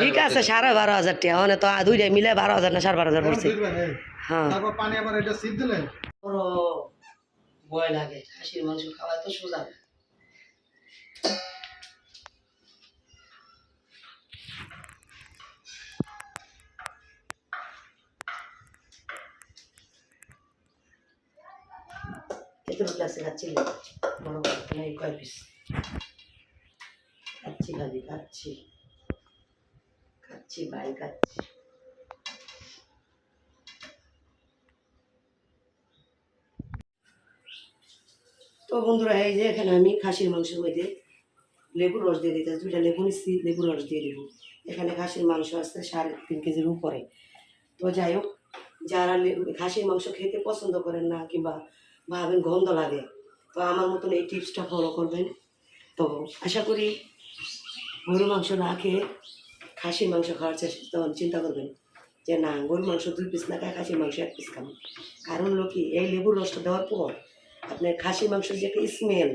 ঠিক আছে সাড়ে বারো হাজার টাকা। মানে তো দুইটাই মিলে বারো হাজার না সাড়ে বারো হাজার পড়ছে। হ্যাঁ। তারপর পানি আবার এটা সিপ দিলেন ভয় লাগে খাসির মাংস খাওয়া তো সোজা খাচ্ছি ভাই খাচ্ছি। তো বন্ধুরা, এই যে এখানে আমি খাসির মাংসের মধ্যে লেবুর রস দিয়ে দিতে দুইটা লেবু নিচ্ছি লেবুর রস দিয়ে দেবো। এখানে খাসির মাংস আসছে সাড়ে তিন কেজির উপরে। তো যাই হোক, যারা খাসির মাংস খেতে পছন্দ করেন না কিংবা ভাবেন গন্ধ লাগে, তো আমার মতন এই টিপসটা ফলো করবেন। তো আশা করি গরু মাংস না খেয়ে খাসির মাংস খাওয়ার চেষ্টা তখন চিন্তা করবেন যে না গরু মাংস দুই পিস না খায়, খাসির মাংস এক পিস খাব। কারণ হলো কি, এই লেবুর রসটা দেওয়ার পর আপনার খাসির মাংসের যে একটা স্মেল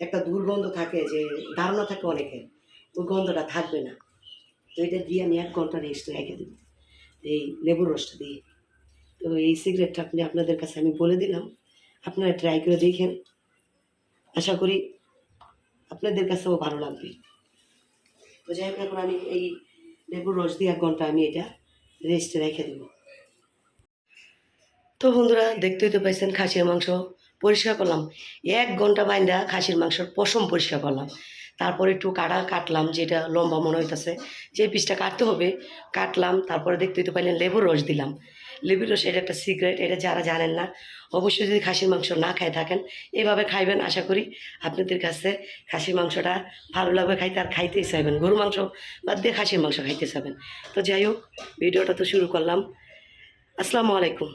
একটা দুর্গন্ধ থাকে যে, ধারণা থাকে অনেকের ওই গন্ধটা থাকবে না। তো এটা দিয়ে আমি এক ঘণ্টা রেস্ট রেখে দেবো, এই লেবুর রসটা দিয়ে। তো এই সিগারেটটা আপনি আপনাদের কাছে আমি বলে দিলাম, আপনারা ট্রাই করে দেখেন। আশা করি আপনাদের কাছেও ভালো লাগবে। তো যাই হোক, এখন আমি এই লেবুর রস দিয়ে এক ঘণ্টা আমি এটা রেস্টে রেখে দেবো। তো বন্ধুরা দেখতেই তো পাইছেন খাসির মাংস। পরিষ্কার করলাম। এক ঘণ্টা বাইন্দা খাসির মাংসর পশম পরিষ্কার করলাম। তারপরে একটু কাটা কাটলাম, যেটা লম্বা মনে হইতেছে। যে পিসটা কাটতে হবে, কাটলাম, তারপরে দেখতেই তো পাইলেন লেবুর রস দিলাম। লেবুর রস এটা একটা সিক্রেট এটা যারা জানেন না, অবশ্যই যদি খাসির মাংস না খাই থাকেন, এভাবে খাইবেন আশা করি আপনাদের কাছে খাসির মাংসটা ভালো লাগবে খাইতে, আর খাইতেই চাইবেন। গরু মাংস বাদ দিয়ে খাসির মাংস খাইতে চাইবেন। তো যাই হোক, ভিডিওটা তো শুরু করলাম। আসসালামু আলাইকুম।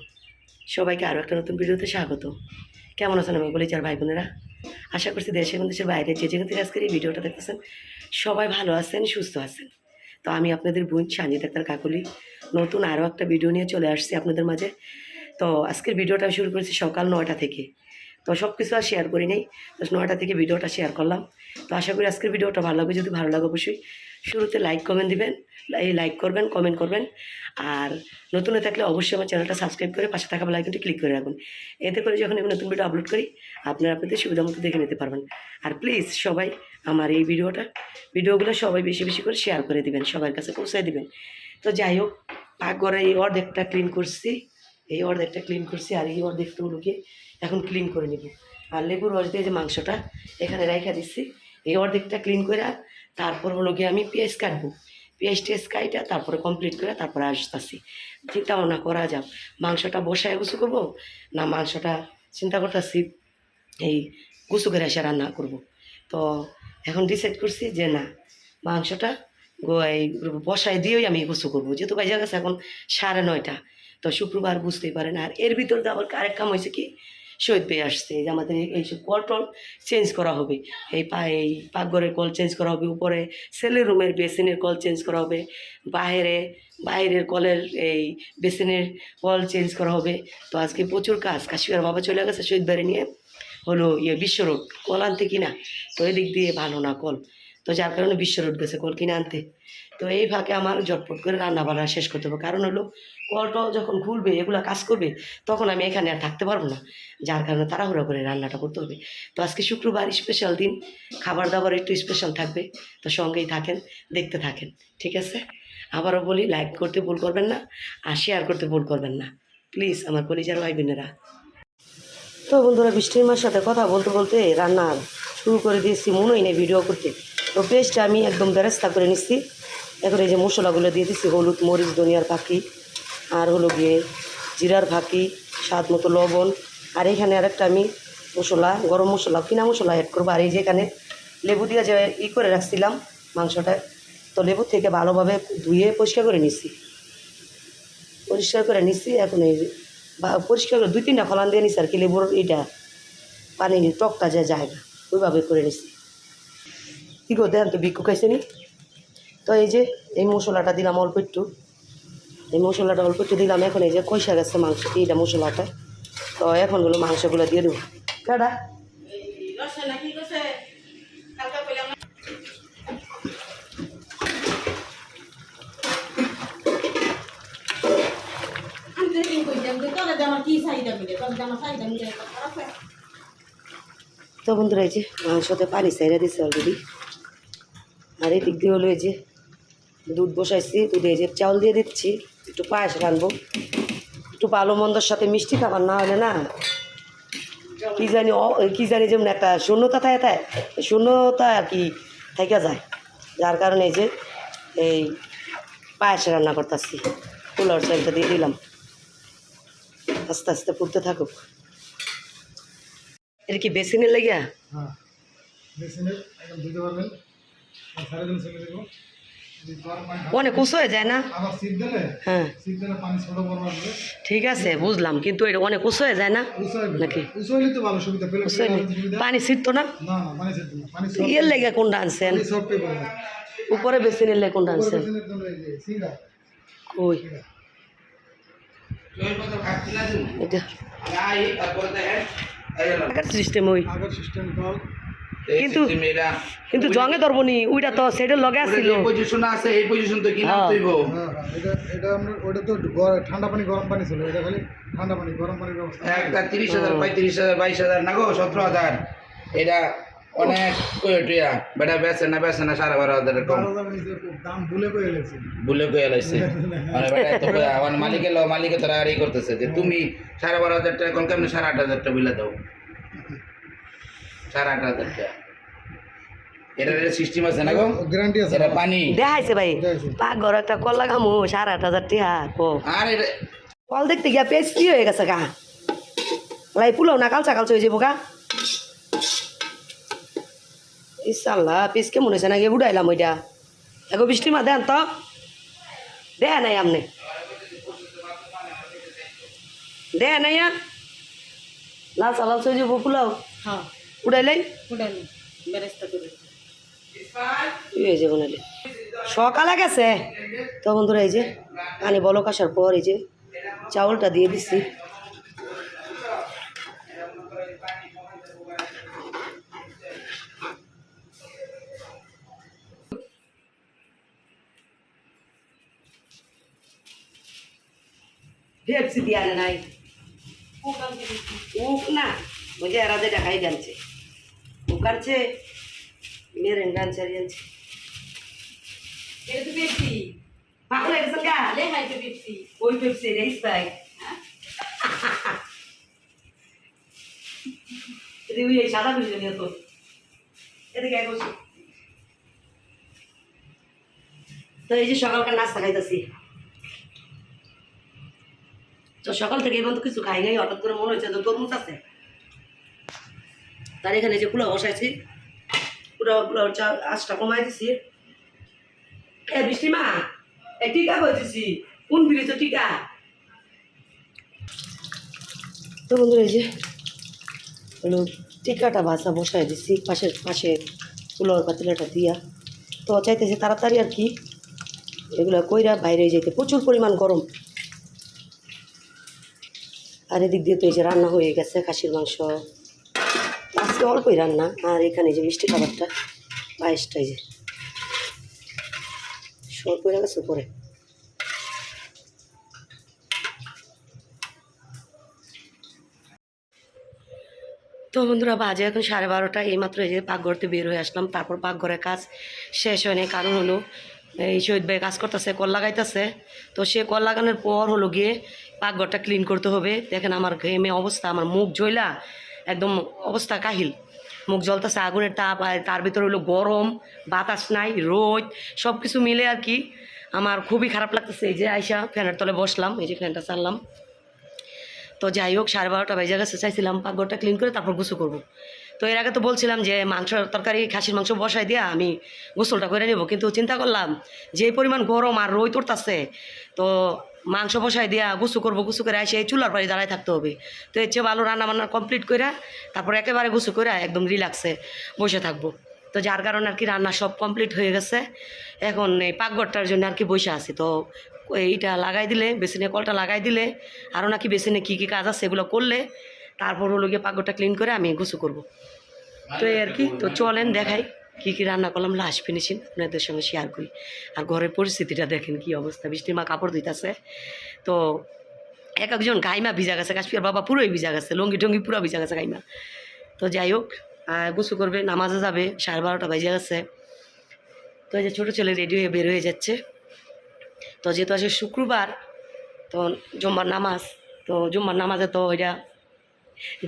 সবাইকে আরও একটা নতুন ভিডিওতে স্বাগত। কেমন আছেন আমি বলি চার ভাই বোনেরা? আশা করছি দেশের এবং দেশের বাইরে যে যেখান থেকে আজকের এই ভিডিওটা দেখতেছেন, সবাই ভালো আছেন, সুস্থ আছেন। তো আমি আপনাদের বোন সানি ডাক্তার কাকুলি নতুন আরও একটা ভিডিও নিয়ে চলে আসছি আপনাদের মাঝে। তো আজকের ভিডিওটা শুরু করেছি সকাল নয়টা থেকে। তো সব কিছু আর শেয়ার করি নেই। তো নয়টা থেকে ভিডিওটা শেয়ার করলাম। তো আশা করি আজকের ভিডিওটা ভালো লাগবে। যদি ভালো লাগে অবশ্যই শুরুতে লাইক কমেন্ট দিবেন। লাইক করবেন কমেন্ট করবেন। আর নতুন থাকলে অবশ্যই আমার চ্যানেলটা সাবস্ক্রাইব করে পাশে থাকা বেলাইকনটি ক্লিক করে রাখুন এতে করে যখন আমি নতুন ভিডিও আপলোড করি, আপনারা আপনাদের সুবিধা মতো দেখে নিতে পারবেন। আর প্লিজ সবাই আমার এই ভিডিওটা ভিডিওগুলো সবাই বেশি বেশি করে শেয়ার করে দিবেন। সবার কাছে পৌঁছায় দিবেন। তো যাই হোক পাকঘরে এই অর্ধেকটা ক্লিন করছি, এই অর্ধেকটা ক্লিন করছি আর এই অর্ধেকটা অর্ধেকটাগুলোকে এখন ক্লিন করে নিব। আর লেবুর রস দিয়ে যে মাংসটা এখানে রেখে দিচ্ছি এই অর্ধেকটা ক্লিন করে তারপর হলো গিয়ে আমি পেঁয়াজ কাটবো। পেঁয়াজ টেস্ট কাইটা তারপরে কমপ্লিট করে তারপরে আসতেছি। চিন্তা ভাবনা করা যাক, মাংসটা বসায় গুছু করব না মাংসটা চিন্তা করতেছি এই গুছু করে এসে রান্না করব? তো এখন ডিসাইড করছি যে না, মাংসটা বসায় দিয়েই আমি গুছু করব। যেহেতু বাজে গেছে এখন সাড়ে নয়টা, তো শুক্রবার বুঝতেই পারেন। আর এর ভিতর দিয়ে আবার আরেক কাম হয়েছে কি? শহীদ পেয়ে আসছে, যে আমাদের এই- এইসব কল টল চেঞ্জ করা হবে। এই পা, এই পাকঘরের কল চেঞ্জ করা হবে, উপরে সেলের রুমের বেসিনের কল চেঞ্জ করা হবে, বাইরে, বাইরের কলের এই বেসিনের কল চেঞ্জ করা হবে। তো আজকে প্রচুর কাজ, কাশিয়ার বাবা চলে গেছে শহীদ বাড়ি নিয়ে। হলো ইয়ে বিশ্ব রোড কল আনতে কিনা? তো এদিক দিয়ে ভালো না কল। তো যার কারণে বিশ্ব রোড গেছে কল কিনে আনতে। তো এই ফাঁকে আমার ঝটপট করে রান্না বান্না শেষ করতে হবে। কারণ হলো কলটাও যখন খুলবে, এগুলো কাজ করবে, তখন আমি এখানে আর থাকতে পারব না। যার কারণে তাড়াহুড়া করে রান্নাটা করতে হবে। তো আজকে শুক্রবার স্পেশাল দিন, খাবার দাবার একটু স্পেশাল থাকবে। তো সঙ্গেই থাকেন, দেখতে থাকেন, ঠিক আছে? আবারও বলি লাইক করতে ভুল করবেন না আর শেয়ার করতে ভুল করবেন না। প্লিজ আমার পরিচার ভাই বোনেরা তো বন্ধুরা, বৃষ্টির মার সাথে কথা বলতে বলতে রান্না শুরু করে দিয়েছি মনেই নেই ভিডিও করতে। তো পেস্টটা আমি একদম বেরেস্তা করে নিচ্ছি এখন এই যে মশলাগুলো দিয়ে দিচ্ছি হলুদ, মরিচ, ধনিয়ার ফাঁকি আর হলো গিয়ে জিরার ফাঁকি স্বাদ মতো লবণ। আর এখানে আরেকটা আমি মশলা, গরম মশলা, কিনা মশলা অ্যাড করব। আর এই যে এখানে লেবু দিয়ে যে ই করে রাখছিলাম মাংসটা, তো লেবু থেকে ভালোভাবে ধুয়ে পরিষ্কার করে নিচ্ছি পরিষ্কার করে নিচ্ছি এখন এই পরিষ্কার করে দুই তিনটা ফলান দিয়ে নিচ্ছি আর কি, লেবুর এইটা পানি টকটা যে না, ওইভাবে করে নিচ্ছি কী গো, দেন তো ভিক্ষু খাইছে নি। তো এই যে, এই মশলাটা দিলাম অল্প একটু। এই মশলাটা অল্প একটু দিলাম, এখন এই যে কষা গেছে মাংস, এইটা মশলাটা। তো এখন মাংসগুলো দিয়ে দেবো। কেডা তো বন্ধুরা, এই যে মাংসতে পানি সাইড়া দিছে অলরেডি আর এই দিক দিয়ে হলো এই যে দুধ বসাইছি, দুধে এই যে চাউল দিয়ে দিচ্ছি, একটু পায়েস রানবো একটু ভালো মন্দর সাথে মিষ্টি খাবার না হলে না কি জানি কি জানি যেমন একটা শূন্যতা থাকে তাই, শূন্যতা আর কি থেকে যায়। যার কারণে এই যে এই পায়েস রান্না করতেছি, কুলার চালটা দিয়ে দিলাম। আস্তে আস্তে ফুটতে থাকুক। এটা কি বেসিনের লাগিয়া? হ্যাঁ দিতে পারবেন। অনেক উঁচু হয়ে যায় না? আবার শীত দিলে? হ্যাঁ। ঠিক আছে বুঝলাম কিন্তু এটা অনেক উঁচু হয়ে যায় না? নাকি? পানি ছিটতো না? না না পানি ছিটবে না। পানি তো ইয়ের লেগে কোনটা আনছেন? উপরে বেসিনের লেগে কোনটা আনছেন? কই? এটা। সিস্টেম ওই। সিস্টেম কিন্তু- কিন্তু জঙে ধরবো নি ওইটা তো সেটার লগে আসছিল পজিশন আছে এই পজিশন তো কিনা হ্যাঁ। হ্যাঁ হ্যাঁ এটা এটা ওটা তো ঠান্ডা পানি গরম পানি ছিল এটা খালি ঠান্ডা পানি গরম পানির ব্যবস্থা। একটা তিরিশ হাজার পঁয়ত্রিশ হাজার বাইশ হাজার না গো সতেরো হাজার। এটা অনেক কয়েটিয়া বেটা বেচে না বেচে না সাড়ে বারো হাজারের কম। হাজার নিচে দাম ভুলে করে এলেছে ভুলে কয়ে মানে বেটা এত আমার মালিকের মালিকে তারা আর ই করতেছে যে তুমি সাড়ে বারো হাজার টাকা কম কেমনি সাড়ে আট হাজার টাকা বিলে দাও? সাড়ে আট হাজার টাকা। এটার সিস্টেম আছে না গো? গ্যারান্টি আছে। এটা পানি। দেখাইছে ভাই। পাকঘর একটা কল লাগামু সাড়ে আট হাজার টিহা কো। আর এটা কল দেখতে গিয়া পেস্ট্রি হয়ে গেছে গা। লাই পুলাও না কালচা কালচা হয়ে যাব গা। ইসাল্লাহ পিস কেমন হয়েছে নাকি? উড়াইলাম ওইটা। এগো বৃষ্টি মা দেন তো। দে নাই আমনে। দে নাই লাল চালাল হয়ে যাব পুলাও। হ্যাঁ। উড়াইলাই উঠানি বেরেস্তা করে। ই যাব নাহলে সকালে গেছে তখন ধরে এই যে পানি বলক আসার পর এই যে চাউলটা দিয়ে দিচ্ছি ভেপসি দিয়ে নাই। উক না যে এরা যে দেখাই জানছে উক আনছে মেরেন ডান্স আর জানছে এটা তো পেপসি পাগল হয়ে গেছেন গা লেহাই তো পেপসি ওই পেপসি রে স্পাই এদিকে ওই সাদা বুঝলে নিয়ে তো এদিকে এক বসে তো এই যে সকালকার নাস্তা খাইতেছি তো সকাল থেকে এখন তো কিছু খাই নাই হঠাৎ করে মনে হচ্ছে তো তরমুজ আছে তার এখানে যে পোলাও বসাইছি, পোলাও পোলাও চা, আঁচটা কমাই দিছি। এ বৃষ্টি এ টিকা বলতেছি কোন তো টিকা? তো বন্ধুরা, এই যে হলো টিকাটা ভাজা বসাই দিছি, পাশের, পাশে পোলাওর পাতিলাটা দিয়া। তো চাইতেছি তাড়াতাড়ি আর কি, এগুলো কইরা বাইরে যেতে প্রচুর পরিমাণ গরম। আর এদিক দিয়ে তো এই যে রান্না হয়ে গেছে, খাসির মাংস। আজকে অল্পই রান্না, আর এখানে যে মিষ্টি খাবারটা পায়েসটা এই যে। সর পড়ে গেছে পরে তো বন্ধুরা, বাজে এখন সাড়ে বারোটা এইমাত্র এই যে পাকঘরতে বের হয়ে আসলাম। তারপর পাকঘরের কাজ শেষ হয়নি কারণ হলো, এই শহীদ ভাই কাজ করতেছে, কল লাগাইতেছে। তো সে কল লাগানোর পর হলো গিয়ে পাকঘরটা ক্লিন করতে হবে। দেখেন আমার ঘেমে অবস্থা, আমার মুখ জ্বলা একদম অবস্থা কাহিল। মুখ জ্বলতেছে আগুনের তাপ, আর তার ভিতরে হলো গরম, বাতাস নাই, রোদ সব কিছু মিলে আর কি আমার খুবই খারাপ লাগতেছে। এই যে আইসা ফ্যানের তলে বসলাম, এই যে ফ্যানটা চাললাম তো যাই হোক, সাড়ে বারোটা বেজে গেছে, চাইছিলাম পাকঘরটা ক্লিন করে তারপর গোসল করব। তো এর আগে তো বলছিলাম যে মাংস তরকারি, খাসির মাংস বসাই দিয়া আমি গোসলটা করে নেব। কিন্তু চিন্তা করলাম, যে পরিমাণ গরম আর রই তোরতাছে তো মাংস বসাই দিয়া গুছু করব, গুসু করে এসে এই চুলার পাড়ি দাঁড়ায় থাকতে হবে। তো এর চেয়ে ভালো রান্না বান্না কমপ্লিট করে তারপর একেবারে গুছু করে একদম রিল্যাক্সে বসে থাকব। তো যার কারণে আর কি রান্না সব কমপ্লিট হয়ে গেছে। এখন এই পাকঘরটার জন্য আর কি বসে আছি। তো এইটা লাগাই দিলে, বেসিনে কলটা লাগাই দিলে আরও নাকি বেসিনে কী কী কাজ আছে সেগুলো করলে, তারপর হলো গিয়ে পাকঘরটা ক্লিন করে আমি গুছু করব। তো এই আর কি, তো চলেন দেখাই। কী কী রান্না করলাম লাস্ট ফিনিশিং আপনাদের সঙ্গে শেয়ার করি। আর ঘরের পরিস্থিতিটা দেখেন কি অবস্থা বৃষ্টির মা কাপড় দিতেছে তো এক একজন গাইমা ভিজা গেছে, কাশ্মীর বাবা পুরোই ভিজা গেছে, লঙ্গি টঙ্গি পুরো ভিজা গেছে গাইমা তো যাই হোক গোসু করবে, নামাজে যাবে, সাড়ে বারোটা বাজে গেছে। তো এই যে ছোটো ছেলে রেডি হয়ে বের হয়ে যাচ্ছে। তো যেহেতু আসে শুক্রবার, তো জুম্মার নামাজ, তো জুম্মার নামাজে তো ওইটা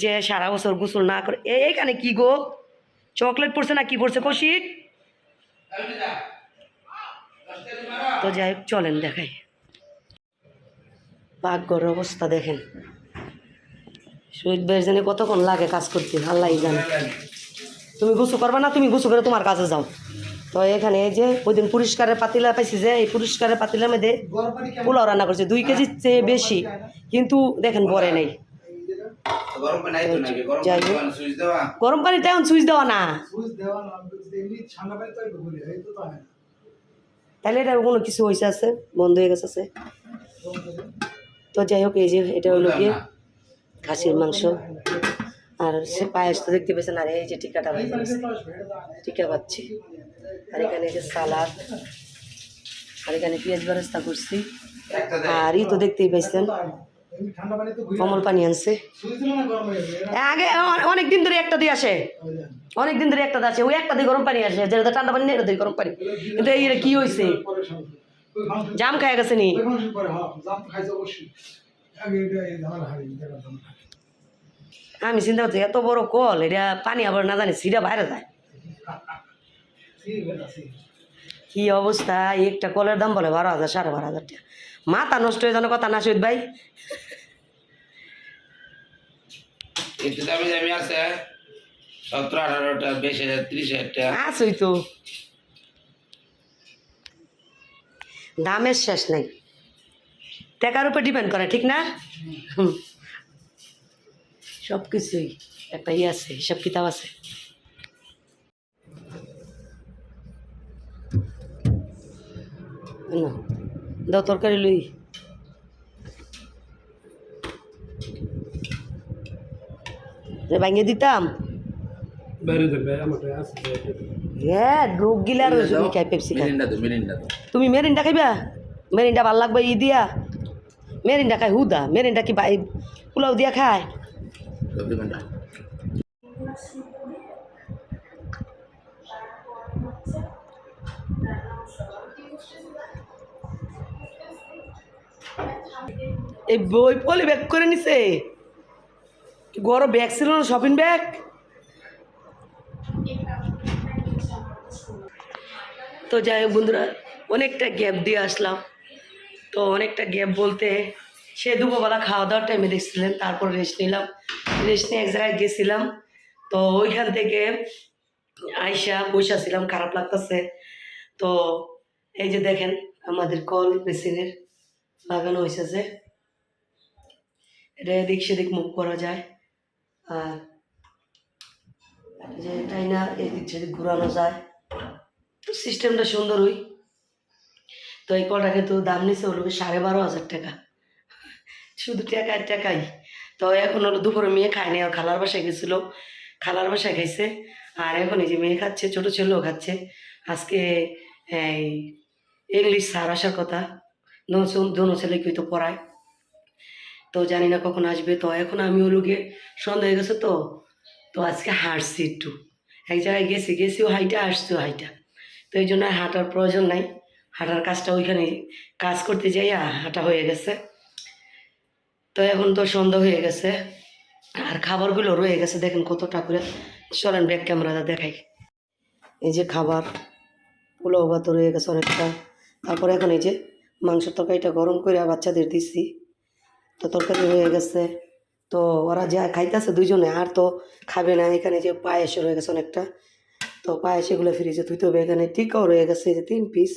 যে সারা বছর গোসল না করে এইখানে কি গো? চকলেট পড়ছে না, কি পড়ছে কৌশিক? তো যাই হোক, চলেন দেখাই। পাকঘর অবস্থা দেখেন। শহীদ ভাইয়ের কতক্ষণ লাগে কাজ করতে, আল্লাহ জানে। তুমি গুছু করবা না, তুমি গুছু করে তোমার কাজে যাও। তো এখানে এই যে ওই দিন পুরস্কারের পাতিলা পাইছি যে, এই পুরস্কারের গরম পানি পোলাও রান্না করছে। দুই কেজির চেয়ে বেশি, কিন্তু দেখেন বরে নেই। গরম পানি আইতো নাকি? গরম যাই হোক। না, সুইচ দেওয়া? গরম পানি তেমন সুইচ দেওয়া না। তাহলে এটা কোনো কিছু হয়েছে আছে? বন্ধ হয়ে গেছে আছে? তো যাই হোক এই যে এটা হলো গিয়ে খাসির মাংস। আর সে পায়েস তো দেখতে পেয়েছেন আর এই যে টিকাটা ভাই টিকা পাচ্ছি। আর এখানে এই যে সালাদ আর এখানে পেঁয়াজ বেরেস্তা করছি। আর ই তো দেখতেই পাইছেন কমল পানি আনছে। আগে অনেক দিন ধরে একটা দিয়ে আসে। অনেক দিন ধরে একটা দিয়ে আসে। ওই একটা দিয়ে গরম পানি আসে। যেটা ঠান্ডা পানি নেই দিয়ে গরম পানি। কিন্তু এই কি হয়েছে জাম খায় গেছে নি? হ্যাঁ আমি চিন্তা করছি এত বড় কল এটা পানি আবার না জানি সিটা বাইরে যায়। কি অবস্থা? একটা কলের দাম বলে বারো হাজার সাড়ে বারো হাজার টাকা। মাথা নষ্ট হয়ে জানো কথা না সৈদ ভাই। একটু দামি দামি আছে। সতেরো, আঠারোটা, বিশ হাজার, ত্রিশ হাজার টাকা আসই তো। দামের শেষ নাই। টাকার উপর ডিপেন্ড করে, ঠিক না? সব কিছুই একটা ইয়ে আছে, হিসাব কিতাব আছে। দাও তরকারি লই। যে ভাঙিয়ে দিতাম। হ্যাঁ গিলা তুমি খাই পেপসি তুমি মেরিনটা খাইবা? মেরিনটা ভালো লাগবে ই দিয়া। মেরিনটা খাই হুদা মেরিনটা কি বাই পোলাও দিয়া খায়? এই বই পলি ব্যাগ করে নিছে। গরম ব্যাগ ছিল না, শপিং ব্যাগ? তো যাই হোক বন্ধুরা, অনেকটা গ্যাপ দিয়ে আসলাম। তো অনেকটা গ্যাপ বলতে সে দুপুরবেলা খাওয়া দাওয়ার টাইমে দেখছিলেন, তারপর রেস্ট নিলাম। রেস্ট নিয়ে এক জায়গায় গেছিলাম। তো ওইখান থেকে আইসা বসে ছিলাম, খারাপ লাগতেছে। তো এই যে দেখেন, আমাদের কল মেশিনের লাগানো হয়েছে যে, এটা এদিক সেদিক মুখ করা যায়। আর যে তাই না, এদিক সেদিক ঘুরানো যায়। তো সিস্টেমটা সুন্দরই। তো এই কলটা কিন্তু দাম নিচ্ছে হলো সাড়ে বারো হাজার টাকা। শুধু টাকা টাকাই। তো এখন হলো দুপুরে মেয়ে খায়নি আর খালার বাসায় গেছিল। খালার বাসায় খাইছে। আর এখন এই যে মেয়ে খাচ্ছে, ছোটো ছেলেও খাচ্ছে। আজকে এই ইংলিশ স্যার আসার কথা। দোনো ছেলেকে তো পড়ায়। তো জানি না কখন আসবে। তো এখন আমি হলো গিয়ে সন্ধ্যা হয়ে গেছে তো। তো আজকে হাঁটছি একটু। এক জায়গায় গেছি গেছিও হাইটা আসছিও হাইটা। তো এই জন্য হাঁটার প্রয়োজন নাই। হাঁটার কাজটা ওইখানে কাজ করতে যাই হাঁটা হয়ে গেছে। তো এখন তো সন্ধ্যা হয়ে গেছে। আর খাবারগুলো রয়ে গেছে। দেখেন কতটা করে। চলেন ব্যাক ক্যামেরাটা দেখাই। এই যে খাবার, পোলাও ভাত রয়ে গেছে অনেকটা। তারপরে এখন এই যে মাংসের তরকারিটা গরম করে বাচ্চাদের দিচ্ছি তো তরকারি হয়ে গেছে। তো ওরা যা খাইতেছে দুইজনে, আর তো খাবে না। এখানে যে পায়েস রয়ে গেছে অনেকটা। তো পায়েস এগুলো ফ্রিজে ধুইতে হবে। এখানে টিকাও রয়ে গেছে যে তিন পিস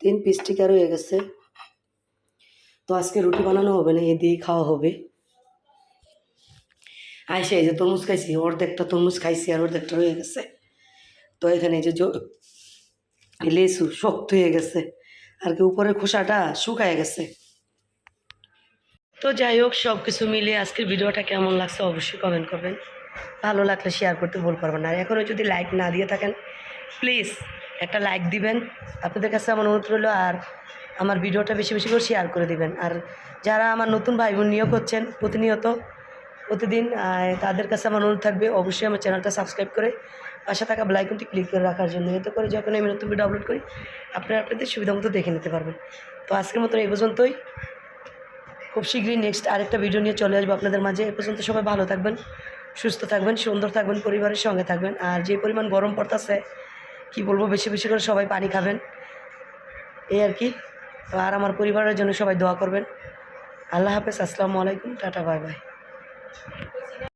তিন পিস টিকা রয়ে গেছে। তো আজকে রুটি বানানো হবে না, এ দিয়ে খাওয়া হবে। আইসে এই যে তরমুজ খাইছি, অর্ধেকটা তরমুজ খাইছি আর অর্ধেকটা রয়ে গেছে। তো এখানে এই যে লেসু শক্ত হয়ে গেছে। আর কি উপরের খোসাটা শুকায় গেছে। তো যাই হোক সব কিছু মিলিয়ে আজকের ভিডিওটা কেমন লাগছে অবশ্যই কমেন্ট করবেন। ভালো লাগলে শেয়ার করতে ভুল করবেন আর এখনও যদি লাইক না দিয়ে থাকেন প্লিজ একটা লাইক দিবেন। আপনাদের কাছে আমার অনুরোধ রইল, আর আমার ভিডিওটা বেশি বেশি করে শেয়ার করে দিবেন। আর যারা আমার নতুন ভাই বোন নিয়োগ হচ্ছেন, প্রতিনিয়ত, প্রতিদিন তাদের কাছে আমার অনুরোধ থাকবে, অবশ্যই আমার চ্যানেলটা সাবস্ক্রাইব করে পাশে থাকা বেলাইকনটি ক্লিক করে রাখার জন্য। এতে করে যখন আমি নতুন ভিডিও আপলোড করি, আপনারা আপনাদের সুবিধা মতো দেখে নিতে পারবেন। তো আজকের মতো এই পর্যন্তই। খুব শীঘ্রই নেক্সট আরেকটা ভিডিও নিয়ে চলে আসব আপনাদের মাঝে। এ পর্যন্ত সবাই ভালো থাকবেন, সুস্থ থাকবেন, সুন্দর থাকবেন, পরিবারের সঙ্গে থাকবেন। আর যে পরিমাণ গরম পড়তেছে, কি বলব, বেশি বেশি করে সবাই পানি খাবেন। এই আর কি। আর আমার পরিবারের জন্য সবাই দোয়া করবেন। আল্লাহ হাফেজ, আসসালামু আলাইকুম, টাটা, বাই বাই।